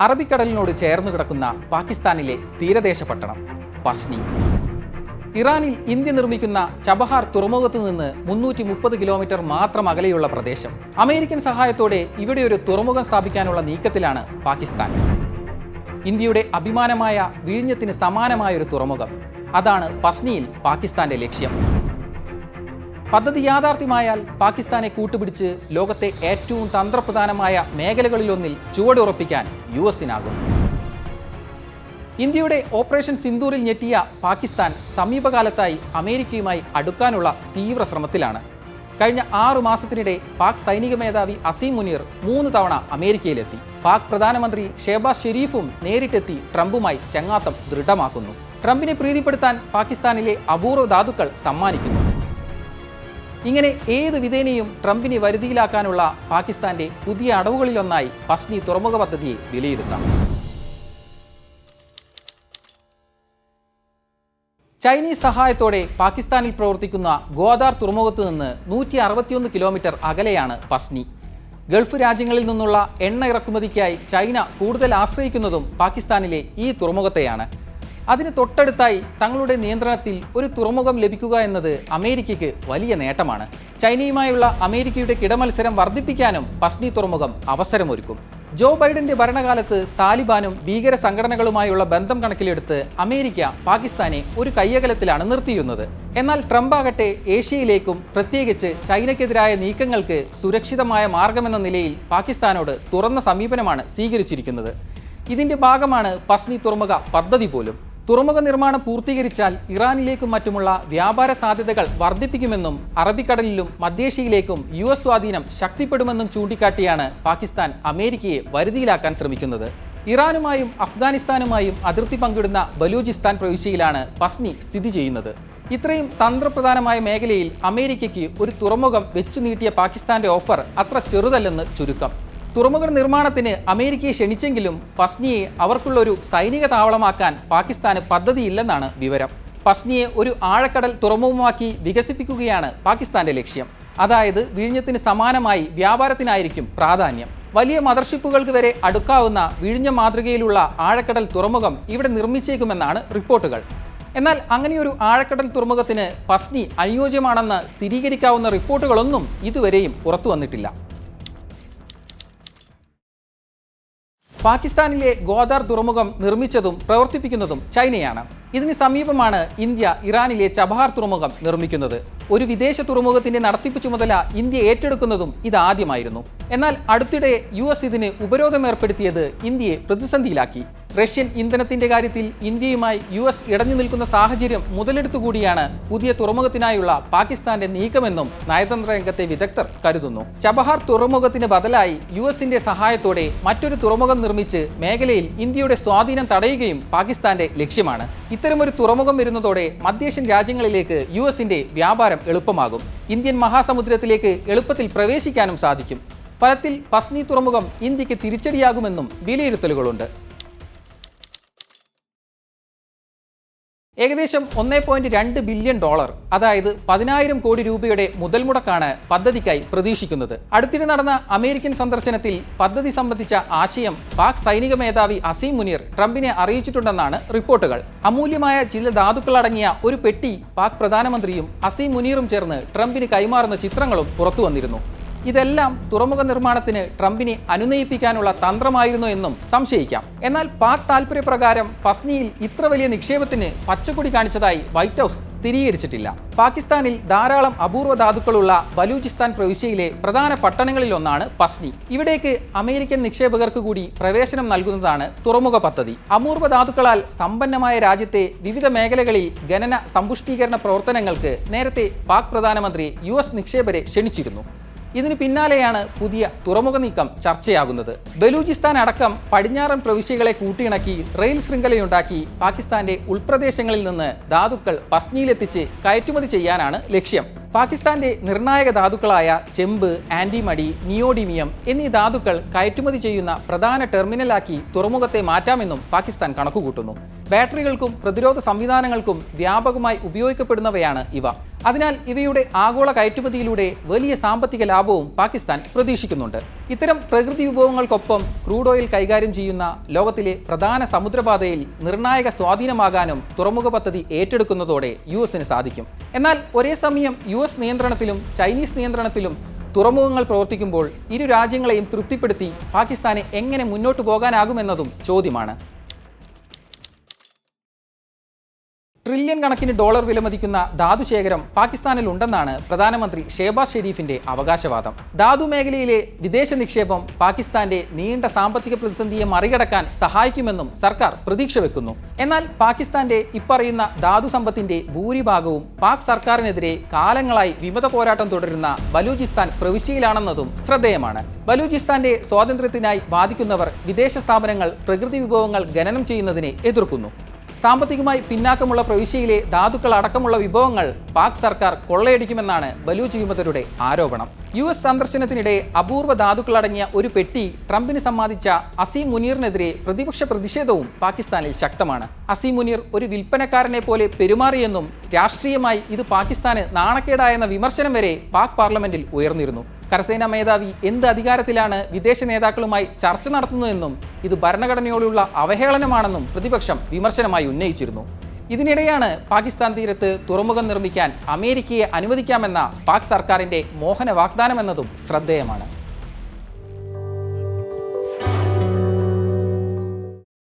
അറബിക്കടലിനോട് ചേർന്ന് കിടക്കുന്ന പാകിസ്ഥാനിലെ തീരദേശ പട്ടണം പസ്നി. ഇറാനിൽ ഇന്ത്യ നിർമ്മിക്കുന്ന ചബഹാർ തുറമുഖത്ത് നിന്ന് മുന്നൂറ്റി മുപ്പത് കിലോമീറ്റർ മാത്രം അകലെയുള്ള പ്രദേശം. അമേരിക്കൻ സഹായത്തോടെ ഇവിടെ ഒരു തുറമുഖം സ്ഥാപിക്കാനുള്ള നീക്കത്തിലാണ് പാകിസ്ഥാൻ. ഇന്ത്യയുടെ അഭിമാനമായ വിഴിഞ്ഞത്തിന് സമാനമായ ഒരു തുറമുഖം. അതാണ് പസ്നിയിൽ പാകിസ്ഥാന്റെ ലക്ഷ്യം. പദ്ധതി യാഥാർത്ഥ്യമായാൽ പാകിസ്ഥാനെ കൂട്ടുപിടിച്ച് ലോകത്തെ ഏറ്റവും തന്ത്രപ്രധാനമായ മേഖലകളിലൊന്നിൽ ചുവടുറപ്പിക്കാൻ യു എസിനാകും. ഇന്ത്യയുടെ ഓപ്പറേഷൻ സിന്ദൂറിൽ ഞെട്ടിയ പാകിസ്ഥാൻ സമീപകാലത്തായി അമേരിക്കയുമായി അടുക്കാനുള്ള തീവ്ര ശ്രമത്തിലാണ് കഴിഞ്ഞ ആറു മാസത്തിനിടെ പാക് സൈനിക മേധാവി അസീം മുനീർ മൂന്ന് തവണ അമേരിക്കയിലെത്തി. പാക് പ്രധാനമന്ത്രി ഷേബാസ് ഷെരീഫും നേരിട്ടെത്തി ട്രംപുമായി ചങ്ങാത്തം ദൃഢമാക്കുന്നു. ട്രംപിനെ പ്രീതിപ്പെടുത്താൻ പാകിസ്ഥാനിലെ അപൂർവ ധാതുക്കൾ സമ്മാനിക്കുന്നു. ഇങ്ങനെ ഏത് വിധേനയും ട്രംപിനെ വരുതിയിലാക്കാനുള്ള പാകിസ്ഥാന്റെ പുതിയ അടവുകളിലൊന്നായി പസ്നി തുറമുഖ പദ്ധതിയെ വിലയിരുത്താം. ചൈനീസ് സഹായത്തോടെ പാകിസ്ഥാനിൽ പ്രവർത്തിക്കുന്ന ഗോദാർ തുറമുഖത്ത് നിന്ന് നൂറ്റി അറുപത്തിയൊന്ന് കിലോമീറ്റർ അകലെയാണ് പസ്നി. ഗൾഫ് രാജ്യങ്ങളിൽ നിന്നുള്ള എണ്ണ ഇറക്കുമതിക്കായി ചൈന കൂടുതൽ ആശ്രയിക്കുന്നതും പാകിസ്ഥാനിലെ ഈ തുറമുഖത്തെയാണ്. അതിന് തൊട്ടടുത്തായി തങ്ങളുടെ നിയന്ത്രണത്തിൽ ഒരു തുറമുഖം ലഭിക്കുക എന്നത് അമേരിക്കയ്ക്ക് വലിയ നേട്ടമാണ്. ചൈനയുമായുള്ള അമേരിക്കയുടെ കിടമത്സരം വർദ്ധിപ്പിക്കാനും പസ്നി തുറമുഖം അവസരമൊരുക്കും. ജോ ബൈഡന്റെ ഭരണകാലത്ത് താലിബാനും ഭീകര സംഘടനകളുമായുള്ള ബന്ധം കണക്കിലെടുത്ത് അമേരിക്ക പാകിസ്ഥാനെ ഒരു കയ്യകലത്തിലാണ് നിർത്തിയിരുന്നത്. എന്നാൽ ട്രംപ് ആകട്ടെ ഏഷ്യയിലേക്കും പ്രത്യേകിച്ച് ചൈനയ്ക്കെതിരായ നീക്കങ്ങൾക്ക് സുരക്ഷിതമായ മാർഗമെന്ന നിലയിൽ പാകിസ്ഥാനോട് തുറന്ന സമീപനമാണ് സ്വീകരിച്ചിരിക്കുന്നത്. ഇതിന്റെ ഭാഗമാണ് പസ്നി തുറമുഖ പദ്ധതി പോലും. തുറമുഖ നിർമ്മാണം പൂർത്തീകരിച്ചാൽ ഇറാനിലേക്കും മറ്റുമുള്ള വ്യാപാര സാധ്യതകൾ വർദ്ധിപ്പിക്കുമെന്നും അറബിക്കടലിലും മധ്യേഷ്യയിലേക്കും യു എസ് സ്വാധീനം ശക്തിപ്പെടുമെന്നും ചൂണ്ടിക്കാട്ടിയാണ് പാകിസ്ഥാൻ അമേരിക്കയെ വരുതിയിലാക്കാൻ ശ്രമിക്കുന്നത്. ഇറാനുമായും അഫ്ഗാനിസ്ഥാനുമായും അതിർത്തി പങ്കിടുന്ന ബലൂചിസ്ഥാൻ പ്രവിശ്യയിലാണ് പസ്നി സ്ഥിതി ചെയ്യുന്നത്. ഇത്രയും തന്ത്രപ്രധാനമായ മേഖലയിൽ അമേരിക്കയ്ക്ക് ഒരു തുറമുഖം വെച്ചു നീട്ടിയ പാകിസ്ഥാന്റെ ഓഫർ അത്ര ചെറുതല്ലെന്ന് ചുരുക്കം. തുറമുഖ നിർമ്മാണത്തിന് അമേരിക്കയെ ക്ഷണിച്ചെങ്കിലും പസ്നിയെ അവർക്കുള്ള ഒരു സൈനിക താവളമാക്കാൻ പാകിസ്ഥാന് പദ്ധതിയില്ലെന്നാണ് വിവരം. പസ്നിയെ ഒരു ആഴക്കടൽ തുറമുഖമാക്കി വികസിപ്പിക്കുകയാണ് പാകിസ്ഥാന്റെ ലക്ഷ്യം. അതായത് വിഴിഞ്ഞത്തിന് സമാനമായി വ്യാപാരത്തിനായിരിക്കും പ്രാധാന്യം. വലിയ മദർഷിപ്പുകൾക്ക് വരെ അടുക്കാവുന്ന വിഴിഞ്ഞ മാതൃകയിലുള്ള ആഴക്കടൽ തുറമുഖം ഇവിടെ നിർമ്മിച്ചേക്കുമെന്നാണ് റിപ്പോർട്ടുകൾ. എന്നാൽ അങ്ങനെയൊരു ആഴക്കടൽ തുറമുഖത്തിന് പസ്നി അനുയോജ്യമാണെന്ന് സ്ഥിരീകരിക്കാവുന്ന റിപ്പോർട്ടുകളൊന്നും ഇതുവരെയും പുറത്തു വന്നിട്ടില്ല പാകിസ്ഥാനിലെ ഗോദാർ തുറമുഖം നിർമ്മിച്ചതും പ്രവർത്തിപ്പിക്കുന്നതും ചൈനയാണ്. ഇതിന് സമീപമാണ് ഇന്ത്യ ഇറാനിലെ ചബഹാർ തുറമുഖം നിർമ്മിക്കുന്നത്. ഒരു വിദേശ തുറമുഖത്തിന്റെ നടത്തിപ്പ് ചുമതല ഇന്ത്യ ഏറ്റെടുക്കുന്നതും ഇതാദ്യമായിരുന്നു എന്നാൽ അടുത്തിടെ യു എസ് ഇതിന് ഉപരോധം ഏർപ്പെടുത്തിയത് ഇന്ത്യയെ പ്രതിസന്ധിയിലാക്കി. റഷ്യൻ ഇന്ധനത്തിന്റെ കാര്യത്തിൽ ഇന്ത്യയുമായി യു എസ് ഇടഞ്ഞു നിൽക്കുന്ന സാഹചര്യം മുതലെടുത്തുകൂടിയാണ് പുതിയ തുറമുഖത്തിനായുള്ള പാകിസ്ഥാന്റെ നീക്കമെന്നും നയതന്ത്ര രംഗത്തെ വിദഗ്ധർ കരുതുന്നു. ചബഹാർ തുറമുഖത്തിന് ബദലായി യു എസിന്റെ സഹായത്തോടെ മറ്റൊരു തുറമുഖം നിർമ്മിച്ച് മേഖലയിൽ ഇന്ത്യയുടെ സ്വാധീനം തടയുകയും പാകിസ്ഥാന്റെ ലക്ഷ്യമാണ്. ഇത്തരമൊരു തുറമുഖം വരുന്നതോടെ മധ്യേഷ്യൻ രാജ്യങ്ങളിലേക്ക് യു എസിന്റെ വ്യാപാരം എളുപ്പമാകും. ഇന്ത്യൻ മഹാസമുദ്രത്തിലേക്ക് എളുപ്പത്തിൽ പ്രവേശിക്കാനും സാധിക്കും. ഫലത്തിൽ പസ്നി തുറമുഖം ഇന്ത്യയ്ക്ക് തിരിച്ചടിയാകുമെന്നും വിലയിരുത്തലുകളുണ്ട്. ഏകദേശം ഒന്നേ പോയിന്റ് രണ്ട് ബില്യൺ ഡോളർ അതായത് പതിനായിരം കോടി രൂപയുടെ മുതൽമുടക്കാണ് പദ്ധതിക്കായി പ്രതീക്ഷിക്കുന്നത്. അടുത്തിടെ നടന്ന അമേരിക്കൻ സന്ദർശനത്തിൽ പദ്ധതി സംബന്ധിച്ച ആശയം പാക് സൈനിക മേധാവി അസീം മുനീർ ട്രംപിനെ അറിയിച്ചിട്ടുണ്ടെന്നാണ് റിപ്പോർട്ടുകൾ. അമൂല്യമായ ചില ധാതുക്കൾ അടങ്ങിയ ഒരു പെട്ടി പാക് പ്രധാനമന്ത്രിയും അസീം മുനീറും ചേർന്ന് ട്രംപിന് കൈമാറുന്ന ചിത്രങ്ങളും പുറത്തു വന്നിരുന്നു ഇതെല്ലാം തുറമുഖ നിർമ്മാണത്തിന് ട്രംപിനെ അനുനയിപ്പിക്കാനുള്ള തന്ത്രമായിരുന്നു എന്നും സംശയിക്കാം. എന്നാൽ പാക് താൽപര്യപ്രകാരം പസ്നിയിൽ ഇത്ര വലിയ നിക്ഷേപത്തിന് പച്ചക്കൊടി കാണിച്ചതായി വൈറ്റ് ഹൗസ് സ്ഥിരീകരിച്ചിട്ടില്ല. പാകിസ്ഥാനിൽ ധാരാളം അപൂർവ ധാതുക്കളുള്ള ബലൂചിസ്ഥാൻ പ്രവിശ്യയിലെ പ്രധാന പട്ടണങ്ങളിലൊന്നാണ് പസ്നി. ഇവിടേക്ക് അമേരിക്കൻ നിക്ഷേപകർക്ക് കൂടി പ്രവേശനം നൽകുന്നതാണ് തുറമുഖ പദ്ധതി. അപൂർവ ധാതുക്കളാൽ സമ്പന്നമായ രാജ്യത്തെ വിവിധ മേഖലകളിൽ ഖനന സമ്പുഷ്ടീകരണ പ്രവർത്തനങ്ങൾക്ക് നേരത്തെ പാക് പ്രധാനമന്ത്രി യു നിക്ഷേപരെ ക്ഷണിച്ചിരുന്നു. ഇതിന് പിന്നാലെയാണ് പുതിയ തുറമുഖ നീക്കം ചർച്ചയാകുന്നത്. ബലൂചിസ്ഥാൻ അടക്കം പടിഞ്ഞാറൻ പ്രവിശ്യകളെ കൂട്ടിയിണക്കി റെയിൽ ശൃംഖലയുണ്ടാക്കി പാകിസ്ഥാന്റെ ഉൾപ്രദേശങ്ങളിൽ നിന്ന് ധാതുക്കൾ പസ്നിയിലെത്തിച്ച് കയറ്റുമതി ചെയ്യാനാണ് ലക്ഷ്യം. പാകിസ്ഥാന്റെ നിർണായക ധാതുക്കളായ ചെമ്പ് ആന്റിമടി നിയോഡിമിയം എന്നീ ധാതുക്കൾ കയറ്റുമതി ചെയ്യുന്ന പ്രധാന ടെർമിനലാക്കി തുറമുഖത്തെ മാറ്റാമെന്നും പാകിസ്ഥാൻ കണക്കുകൂട്ടുന്നു. ബാറ്ററികൾക്കും പ്രതിരോധ സംവിധാനങ്ങൾക്കും വ്യാപകമായി ഉപയോഗിക്കപ്പെടുന്നവയാണ് ഇവ. അതിനാൽ ഇവയുടെ ആഗോള കയറ്റുമതിയിലൂടെ വലിയ സാമ്പത്തിക ലാഭവും പാകിസ്ഥാൻ പ്രതീക്ഷിക്കുന്നുണ്ട്. ഇത്തരം പ്രകൃതി വിഭവങ്ങൾക്കൊപ്പം ക്രൂഡ് ഓയിൽ കൈകാര്യം ചെയ്യുന്ന ലോകത്തിലെ പ്രധാന സമുദ്രപാതയിൽ നിർണായക സ്വാധീനമാകാനും തുറമുഖ പദ്ധതി ഏറ്റെടുക്കുന്നതോടെ യു എസിന് സാധിക്കും. എന്നാൽ ഒരേ സമയം യു എസ് നിയന്ത്രണത്തിലും ചൈനീസ് നിയന്ത്രണത്തിലും തുറമുഖങ്ങൾ പ്രവർത്തിക്കുമ്പോൾ ഇരു രാജ്യങ്ങളെയും തൃപ്തിപ്പെടുത്തി പാകിസ്ഥാനെ എങ്ങനെ മുന്നോട്ട് പോകാനാകുമെന്നതും ചോദ്യമാണ്. ട്രില്യൺ കണക്കിന് ഡോളർ വിലമതിക്കുന്ന ധാതുശേഖരം പാകിസ്ഥാനിൽ ഉണ്ടെന്നാണ് പ്രധാനമന്ത്രി ഷേബാസ് ഷെരീഫിന്റെ അവകാശവാദം. ധാതു മേഖലയിലെ വിദേശ നിക്ഷേപം പാകിസ്ഥാന്റെ നീണ്ട സാമ്പത്തിക പ്രതിസന്ധിയെ മറികടക്കാൻ സഹായിക്കുമെന്നും സർക്കാർ പ്രതീക്ഷ വെക്കുന്നു. എന്നാൽ പാകിസ്ഥാന്റെ ഇപ്പറയുന്ന ധാതു സമ്പത്തിന്റെ ഭൂരിഭാഗവും പാക് സർക്കാരിനെതിരെ കാലങ്ങളായി വിമത പോരാട്ടം തുടരുന്ന ബലൂചിസ്ഥാൻ പ്രവിശ്യയിലാണെന്നതും ശ്രദ്ധേയമാണ്. ബലൂചിസ്ഥാന്റെ സ്വാതന്ത്ര്യത്തിനായി വാദിക്കുന്നവർ വിദേശ സ്ഥാപനങ്ങൾ പ്രകൃതി വിഭവങ്ങൾ ഖനനം ചെയ്യുന്നതിനെ എതിർക്കുന്നു. സാമ്പത്തികമായി പിന്നാക്കമുള്ള പ്രവിശ്യയിലെ ധാതുക്കൾ അടക്കമുള്ള വിഭവങ്ങൾ പാക് സർക്കാർ കൊള്ളയടിക്കുമെന്നാണ് ബലൂച്ച് വിമതരുടെ ആരോപണം. യു എസ് സന്ദർശനത്തിനിടെ അപൂർവ ധാതുക്കളടങ്ങിയ ഒരു പെട്ടി ട്രംപിന് സമ്മാനിച്ച അസീം മുനീറിനെതിരെ പ്രതിപക്ഷ പ്രതിഷേധവും പാകിസ്ഥാനിൽ ശക്തമാണ്. അസീം മുനീർ ഒരു വിൽപ്പനക്കാരനെ പോലെ പെരുമാറിയെന്നും രാഷ്ട്രീയമായി ഇത് പാകിസ്ഥാന് നാണക്കേടായെന്ന വിമർശനം വരെ പാക് പാർലമെന്റിൽ ഉയർന്നിരുന്നു. കരസേനാ മേധാവി എന്ത് അധികാരത്തിലാണ് വിദേശ നേതാക്കളുമായി ചർച്ച നടത്തുന്നതെന്നും ഇത് ഭരണഘടനയോടുള്ള അവഹേളനമാണെന്നും പ്രതിപക്ഷം വിമർശനമായി ഉന്നയിച്ചിരുന്നു. ഇതിനിടെയാണ് പാകിസ്ഥാൻ തീരത്ത് തുറമുഖം നിർമ്മിക്കാൻ അമേരിക്കയെ അനുവദിക്കാമെന്ന പാക് സർക്കാരിന്റെ മോഹന വാഗ്ദാനമെന്നതും ശ്രദ്ധേയമാണ്.